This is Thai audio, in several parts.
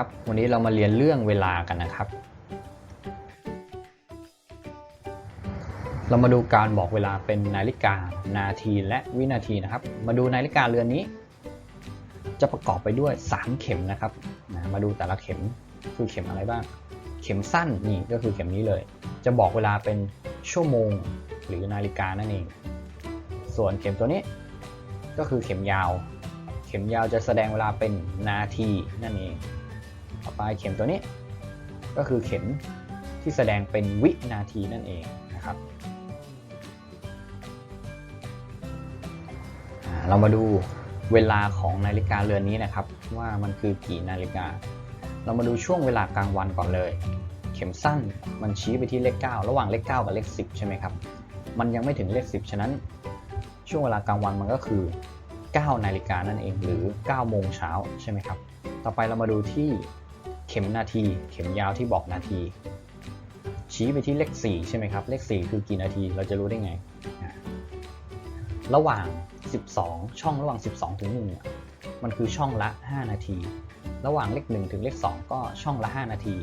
ครับ วันนี้เรามาเรียนเรื่องเวลากันนะครับ เรามาดูการบอกเวลาเป็นนาฬิกา นาทีและวินาทีนะครับ มาดูนาฬิกาเรือนนี้ จะประกอบไปด้วย 3 เข็มนะครับนะมาดูแต่ละเข็มคือเข็มอะไรบ้าง เข็มสั้นนี่ก็คือเข็มนี้เลย จะบอกเวลาเป็นชั่วโมงหรือนาฬิกานั่นเอง ส่วนเข็มตัวนี้ก็คือเข็มยาว เข็มยาวจะแสดงเวลาเป็นนาทีนั่นเอง ต่อไปเข็มตัวนี้ ก็คือเข็มที่แสดงเป็นวินาทีนั่นเองนะครับเรามาดูเวลาของนาฬิกาเรือนนี้นะครับ ว่ามันคือกี่นาฬิกา เรามาดูช่วงเวลากลางวันก่อนเลย เข็มสั้นมันชี้ไปที่เลข 9 ระหว่างเลข 9 กับเลข 10 ใช่ไหมครับ มันยังไม่ถึงเลข 10 ฉะนั้น ช่วงเวลากลางวันมันก็คือ 9 นาฬิกานั่นเองหรือ 9 โมงเช้าใช่ไหมครับ ต่อไปเรามาดูที่ ข็มนาที เข็มยาวที่บอกนาที ชี้ไปที่เลข 4 ใช่ไหมครับ เลข 4 คือกี่นาที เราจะรู้ได้ไง ระหว่าง 12 ช่องระหว่าง 12 ถึง1เนี่ย มันคือช่องละ 5 นาที ระหว่างเลข 1 ถึงเลข 2 ก็ช่องละ 5 นาที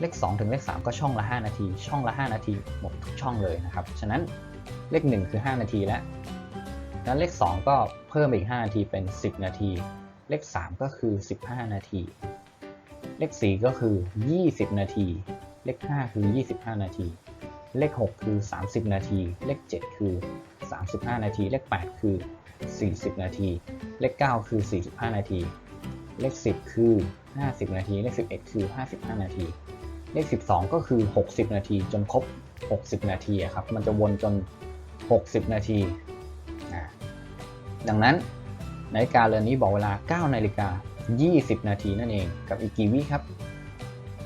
เลข 2 ถึงเลข 3 ก็ช่องละ 5 นาที ช่องละ 5 นาที หมดทุกช่องเลยนะครับ ฉะนั้นเลข 1 คือ 5 นาทีแล้วแล้วเลข 2 ก็เพิ่มอีก 5 นาทีเป็น 10 นาที เลข 3 ก็คือ 15 นาที เลข 4 ก็คือ 20 นาที เลข 5 คือ 25 นาที เลข 6 คือ 30 นาที เลข 7 คือ 35 นาที เลข 8 คือ 40 นาที เลข 9 คือ 45 นาที เลข 10 คือ 50 นาที เลข 11 คือ 55 นาที เลข 12 ก็คือ 60 นาที จนครบ 60 นาทีครับ มันจะวนจน 60 นาที ดังนั้นนาฬิกาเรือนนี้บอกเวลา 9 นาฬิกา 20 นาทีนั่นเองกับอีกกี่วิครับ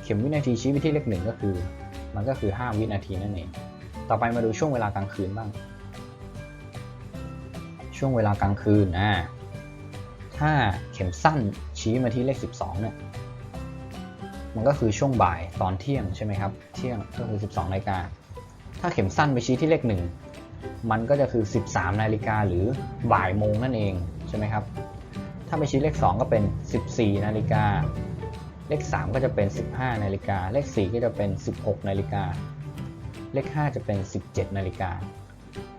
เข็มวินาทีชี้ไปที่เลขหนึ่งก็คือ มันก็คือ 5 วินาทีนั่นเอง ต่อไปมาดูช่วงเวลากลางคืนบ้าง ช่วงเวลากลางคืนอ่าถ้าเข็มสั้นชี้มาที่เลข 12เนี่ยมันก็คือช่วงบ่ายตอนเที่ยงใช่ไหมครับ เที่ยงก็คือ 12นาฬิกา ถ้าเข็มสั้นไปชี้ที่เลขหนึ่งมันก็จะคือ 13นาฬิกาหรือบ่ายโมงนั่นเองใช่ไหมครับาไปชี้เลข 2 ก็เป็น 14 นาฬิกา เลข 3 ก็จะเป็น 15 นาฬิกา เลข 4 ก็จะเป็น 16 นาฬิกา เลข 5 จะเป็น 17 นาฬิกา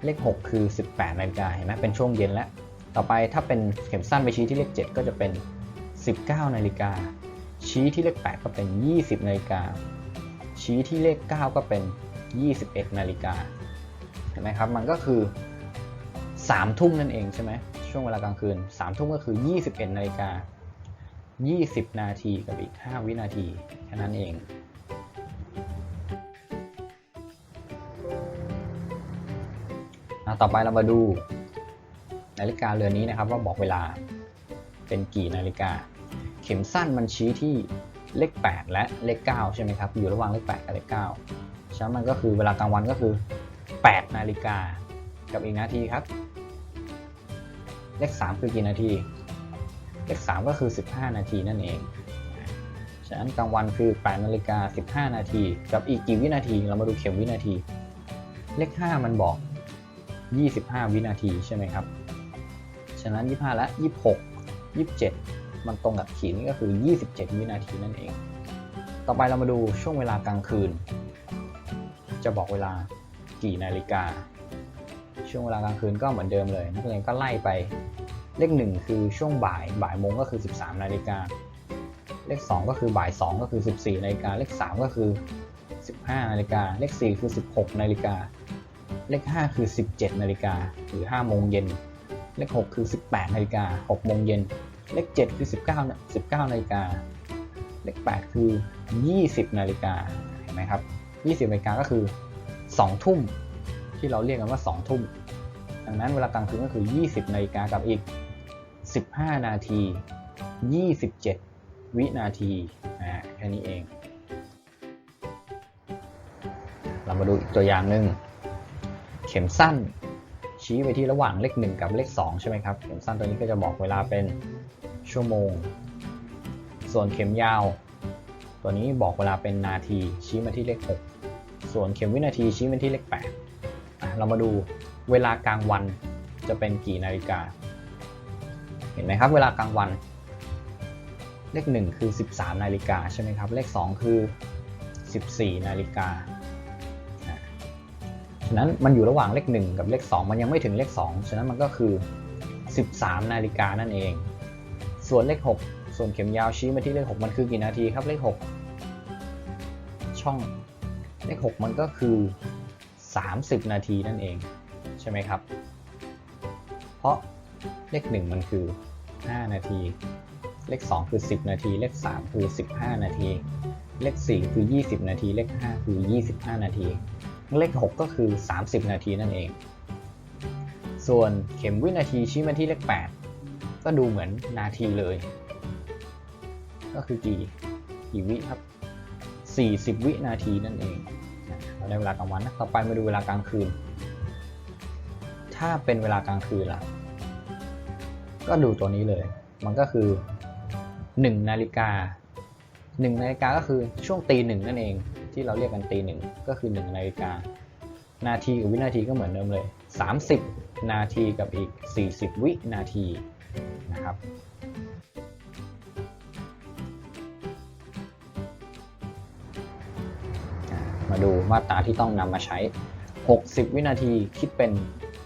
เลข 6 คือ 18 นาฬิกา เห็นไหมเป็นช่วงเย็นแล้ว ต่อไปถ้าเป็นเข็มสั้นไปชี้ที่เลข 7 ก็จะเป็น 19 นาฬิกา ชี้ที่เลข 8 ก็เป็น 20 นาฬิกา ชี้ที่เลข 9 ก็เป็น 21 นาฬิกา เห็นไหมครับ มันก็คือ3ทุ่มนั่นเองใช่ไหม ช่วงเวลากลางคืน3ทุ่มก็คือ 21นาฬิกา20 นาทีกับอีก 5 วินาที แค่นั้นเอง ต่อไปเรามาดู นาฬิกาเรือนนี้นะครับว่าบอกเวลาเป็นกี่นาฬิกา เข็มสั้นมันชี้ที่เลข 8 และเลข 9 ใช่ไหมครับ อยู่ระหว่างเลข 8 กับเลข 9ฉะนั้นมันก็คือเวลากลางวันก็คือ 8 นาฬิกากับอีกนาทีครับ เลข 3 คือกี่นาที เลข 3 ก็คือ 15 นาทีนั่นเอง ฉะนั้นกลางวันคือ8นาฬิกา15 นาที กับอีกกี่วินาที เรามาดูเข็มวินาที เลข 5 มันบอก 25 วินาทีใช่ไหมครับ ฉะนั้น 25 และ 26 27 มันตรงกับขีดนี้ก็คือ 27 วินาทีนั่นเอง ต่อไปเรามาดูช่วงเวลากลางคืน จะบอกเวลากี่นาฬิกา ช่วงเวลากลางคืนก็เหมือนเดิมเลยนักเรียนก็ไล่ไปเลข 1 คือช่วงบ่ายบ่ายโมงก็คือ 13นาฬิกาเลข 2 ก็คือบ่าย 2 ก็คือ 14นาฬิกาเลข 3 ก็คือ 15นาฬิกาเลข 4 คือ 16นาฬิกาเลข 5 คือ 17นาฬิกาหรือ5โมงเย็นเลข 6 คือ 18นาฬิกา6โมงเย็นเลข 7 คือ 19นะ19นาฬิกาเลข 8 คือ 20นาฬิกาเห็นไหมครับ 20นาฬิกาก็คือ 2 ทุ่ม ที่เราเรียกกันว่า 2 ทุ่ม ดังนั้นเวลากลางคืนก็คือ 20นาฬิกากับอีก 15 นาที 27 วินาทีอ่าแค่นี้เอง เรามาดูอีกตัวอย่างหนึ่งเข็มสั้นชี้ไปที่ระหว่างเลข 1 กับเลข 2 ใช่ไหมครับ เข็มสั้นตัวนี้ก็จะบอกเวลาเป็นชั่วโมง ส่วนเข็มยาว ตัวนี้บอกเวลาเป็นนาทีชี้มาที่เลข 6 ส่วนเข็มวินาทีชี้มาที่เลข 8 เรามาดูเวลากลางวันจะเป็นกี่นาฬิกา เห็นไหมครับ เวลากลางวัน เลข 1 คือ 13 นาฬิกาใช่ไหมครับ เลข 2 คือ 14 นาฬิกาฉะนั้นมันอยู่ระหว่างเลข 1 กับเลข 2 มันยังไม่ถึงเลข 2 ฉะนั้นมันก็คือ 13 นาฬิกานั่นเอง ส่วนเลข 6 ส่วนเข็มยาวชี้มาที่เลข 6 มันคือกี่นาทีครับเลข 6 ช่องเลข 6 มันก็คือ 30 นาทีนั่นเองใช่ไหมครับ เพราะเลข 1 มันคือ 5 นาที เลข 2 คือ 10 นาที เลข 3 คือ 15 นาที เลข 4 คือ 20 นาที เลข 5 คือ 25 นาที เลข 6 ก็คือ 30 นาทีนั่นเอง ส่วนเข็มวินาทีชี้มาที่เลข 8 ก็ดูเหมือนนาทีเลย ก็คือกี่กี่วิครับ 40 วินาทีนั่นเอง ในเราได้เวลากลางวันนะต่อไปมาดูเวลากลางคืน ถ้าเป็นเวลากลางคืนล่ะ ก็ดูตัวนี้เลย มันก็คือ1นาฬิกา1นาฬิกาก็คือช่วงตีหนึ่งนั่นเอง ที่เราเรียกกันตีหนึ่งก็คือ1นาฬิกานาทีกับวินาทีก็เหมือนเดิมเลย 30 นาทีกับอีก 40 วินาทีนะครับ มาดูมาตราที่ต้องนำมาใช้ 60 วินาทีคิดเป็น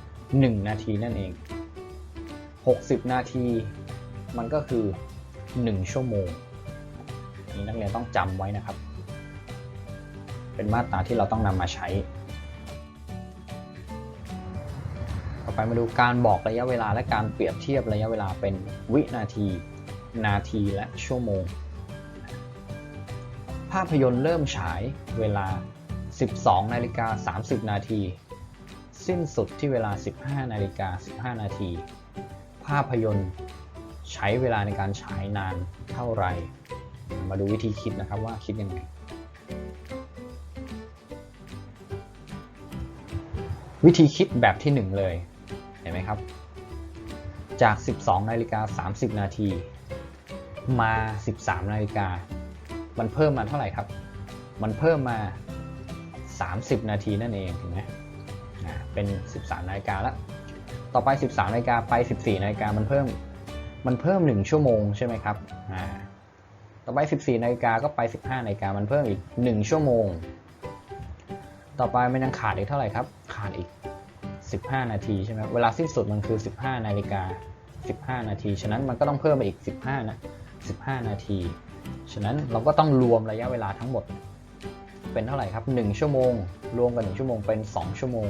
1 นาทีนั่นเอง 60 นาทีมันก็คือ 1 ชั่วโมงอันนี้นักเรียนต้องจำไว้นะครับ เป็นมาตราที่เราต้องนำมาใช้ ต่อไปมาดูการบอกระยะเวลาและการเปรียบเทียบระยะเวลาเป็นวินาที นาทีและชั่วโมงภาพยนตร์เริ่มฉายเวลา 12นาฬิกา30 นาที สิ้นสุดที่เวลา 15นาฬิกา15 นาที ภาพยนตร์ใช้เวลาในการฉายนานเท่าไหร่ มาดูวิธีคิดนะครับว่าคิดยังไง วิธีคิดแบบที่ 1 เลย เห็นไหมครับ จาก 12นาฬิกา30 นาที มา 13นาฬิกา มันเพิ่มมาเท่าไหร่ครับ มันเพิ่มมา 30 นาทีนั่นเองถูกไหมอ่าเป็น 13นาฬิกาแล้ว ต่อไป 13นาฬิกาไป 14นาฬิกามันเพิ่ม มันเพิ่ม 1 ชั่วโมงใช่ไหมครับอ่าต่อไป 14นาฬิกาก็ไป 15นาฬิกามันเพิ่มอีก 1 ชั่วโมง ต่อไปมันยังขาดอีกเท่าไหร่ครับ ขาดอีก 15 นาทีใช่ไหมเวลาสิ้นสุดมันคือ 15นาฬิกา 15 นาที ฉะนั้นมันก็ต้องเพิ่มไปอีก 15นะ15 นาที ฉะนั้นเราก็ต้องรวมระยะเวลาทั้งหมด เป็นเท่าไหร่ครับ 1 ชั่วโมง รวมกับ 1 ชั่วโมงเป็น 2 ชั่วโมง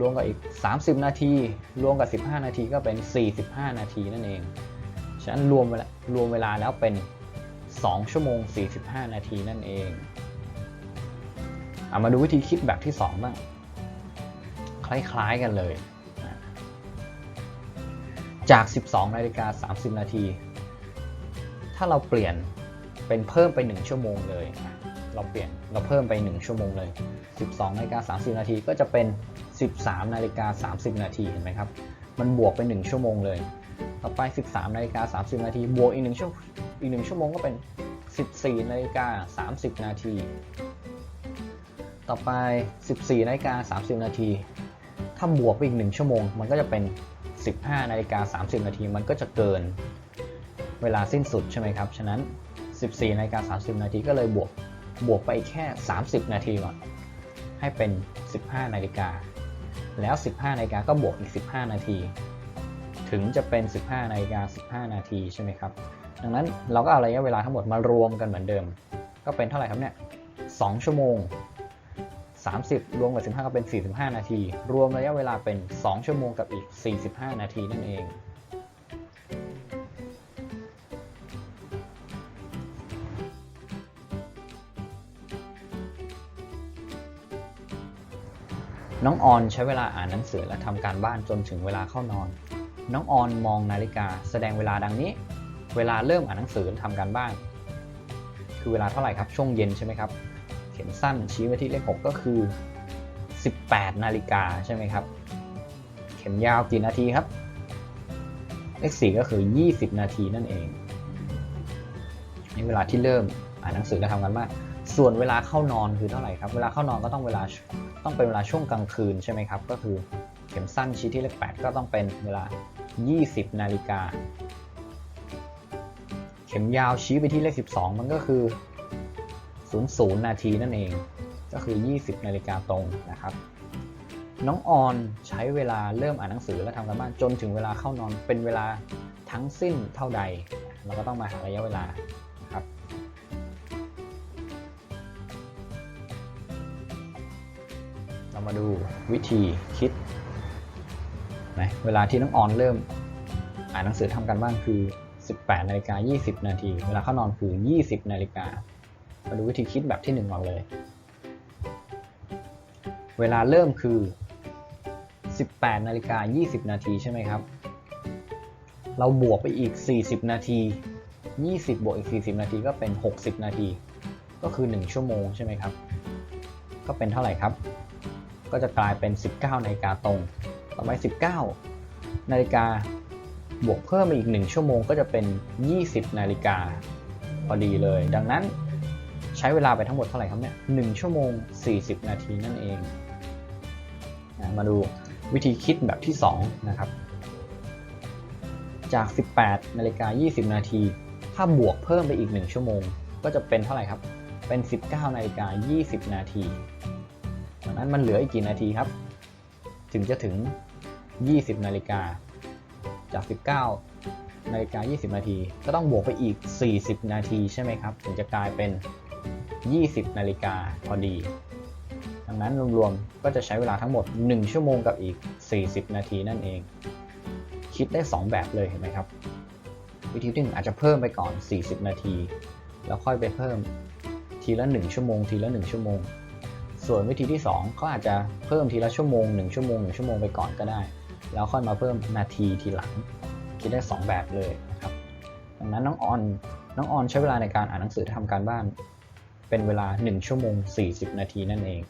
รวมกับอีก 30 นาที รวมกับ 15 นาทีก็เป็น 45 นาทีนั่นเอง ฉะนั้นรวมเวลารวมเวลาแล้วเป็น 2 ชั่วโมง 45 นาทีนั่นเองเอามาดูวิธีคิดแบบที่ 2 บ้าง คล้ายๆกันเลย จาก 12 นาฬิกา 30 นาที ถ้าเราเปลี่ยนเป็นเพิ่มไป 1 ชั่วโมงเลยอะ เราเปลี่ยนเราเพิ่มไป 1 ชั่วโมงเลย 12นาฬิกา30 นาทีก็จะเป็น 13นาฬิกา30 นาทีเห็นไหมครับ มันบวกไป 1 ชั่วโมงเลย ต่อไป 13นาฬิกา30 นาที บวกอีก1ชั่วอีก1ชั่วโมงก็เป็น 14นาฬิกา30 นาที ต่อไป 14นาฬิกา30 นาที ถ้าบวกไปอีก 1 ชั่วโมง มันก็จะเป็น 15นาฬิกา30 นาที มันก็จะเกินเวลาสิ้นสุดใช่ไหมครับ ฉะนั้น 14นาฬิกา30 นาทีก็เลยบวก บวกไปแค่ 30 นาทีก่อน ให้เป็น 15 นาฬิกา แล้ว 15 นาฬิกาก็บวกอีก 15 นาที ถึงจะเป็น 15 นาฬิกา 15 นาทีใช่ไหมครับ ดังนั้นเราก็เอาระยะเวลาทั้งหมดมารวมกันเหมือนเดิม ก็เป็นเท่าไหร่ครับเนี่ย 2 ชั่วโมง 30 รวมกับ 15 ก็เป็น 45 นาที รวมระยะเวลาเป็น 2 ชั่วโมงกับอีก 45 นาทีนั่นเอง น้องออนใช้เวลาอ่านหนังสือและทำการบ้านจนถึงเวลาเข้านอน น้องออนมองนาฬิกาแสดงเวลาดังนี้ เวลาเริ่มอ่านหนังสือและทำการบ้าน คือเวลาเท่าไหร่ครับ ช่วงเย็นใช่ไหมครับ เข็มสั้นชี้ไปที่เลข 6 ก็คือ 18 นาฬิกาใช่ไหมครับ เข็มยาวกี่นาทีครับ เลข 4 ก็คือ 20 นาทีนั่นเองนี่เวลาที่เริ่มอ่านหนังสือและทำกันบ้าน ส่วนเวลาเข้านอนคือเท่าไหร่ครับ เวลาเข้านอนก็ต้องเวลา ต้องเป็นเวลาช่วงกลางคืนใช่ไหมครับ ก็คือเข็มสั้นชี้ที่เลข 8 ก็ต้องเป็นเวลา 20 นาฬิกา เข็มยาวชี้ไปที่เลข 12 มันก็คือ 00 นาทีนั่นเอง ก็คือ 20 นาฬิกาตรงนะครับ น้องออนใช้เวลาเริ่มอ่านหนังสือและทำการบ้านจนถึงเวลาเข้านอนเป็นเวลาทั้งสิ้นเท่าใด เราก็ต้องมาหาระยะเวลานะครับ มาดูวิธีคิดนะเวลาที่น้องออนเริ่มอ่านหนังสือทำการบ้านคือ 18นาฬิกา20 นาที เวลาเข้านอนคือ 20นาฬิกามาดูวิธีคิดแบบที่1ก่อนเลย เวลาเริ่มคือ 18นาฬิกา20 นาทีใช่ไหมครับ เราบวกไปอีก 40 นาที 20 บวกอีก 40 นาทีก็เป็น 60 นาที ก็คือ 1 ชั่วโมงใช่ไหมครับ ก็เป็นเท่าไหร่ครับ ก็จะกลายเป็น 19นาฬิกาตรง ต่อไป 19นาฬิกาบวกเพิ่มอีก 1 ชั่วโมงก็จะเป็น 20นาฬิกาพอดีเลย ดังนั้นใช้เวลาไปทั้งหมดเท่าไหร่ครับเนี่ย1ชั่วโมง 40 นาทีนั่นเองนะมาดูวิธีคิดแบบที่ 2 นะครับ จาก 18นาฬิกา20 นาที ถ้าบวกเพิ่มไปอีก 1 ชั่วโมง ก็จะเป็นเท่าไหร่ครับ เป็น 19นาฬิกา20 นาที ดังนั้นมันเหลืออีกกี่นาทีครับ ถึงจะถึง 20 นาฬิกา จาก 19 นาฬิกา 20 นาที ก็ต้องบวกไปอีก 40 นาทีใช่ไหมครับ ถึงจะกลายเป็น 20 นาฬิกาพอดี ดังนั้นรวมๆ ก็จะใช้เวลาทั้งหมด 1 ชั่วโมงกับอีก 40 นาทีนั่นเอง คิดได้ 2 แบบเลยเห็นไหมครับ วิธีที่หนึ่งอาจจะเพิ่มไปก่อน 40 นาที แล้วค่อยไปเพิ่มทีละ 1 ชั่วโมง ทีละ 1 ชั่วโมง ส่วนวิธีที่2เขาอาจจะเพิ่มทีละชั่วโมง1ชั่วโมง1ชั่วโมงไปก่อนก็ได้ แล้วค่อยมาเพิ่มนาทีทีหลัง คิดได้ 2 แบบเลยนะครับดังนั้นน้องออนน้องออนใช้เวลาในการอ่านหนังสือทำการบ้าน เป็นเวลา 1 ชั่วโมง 40 นาทีนั่นเอง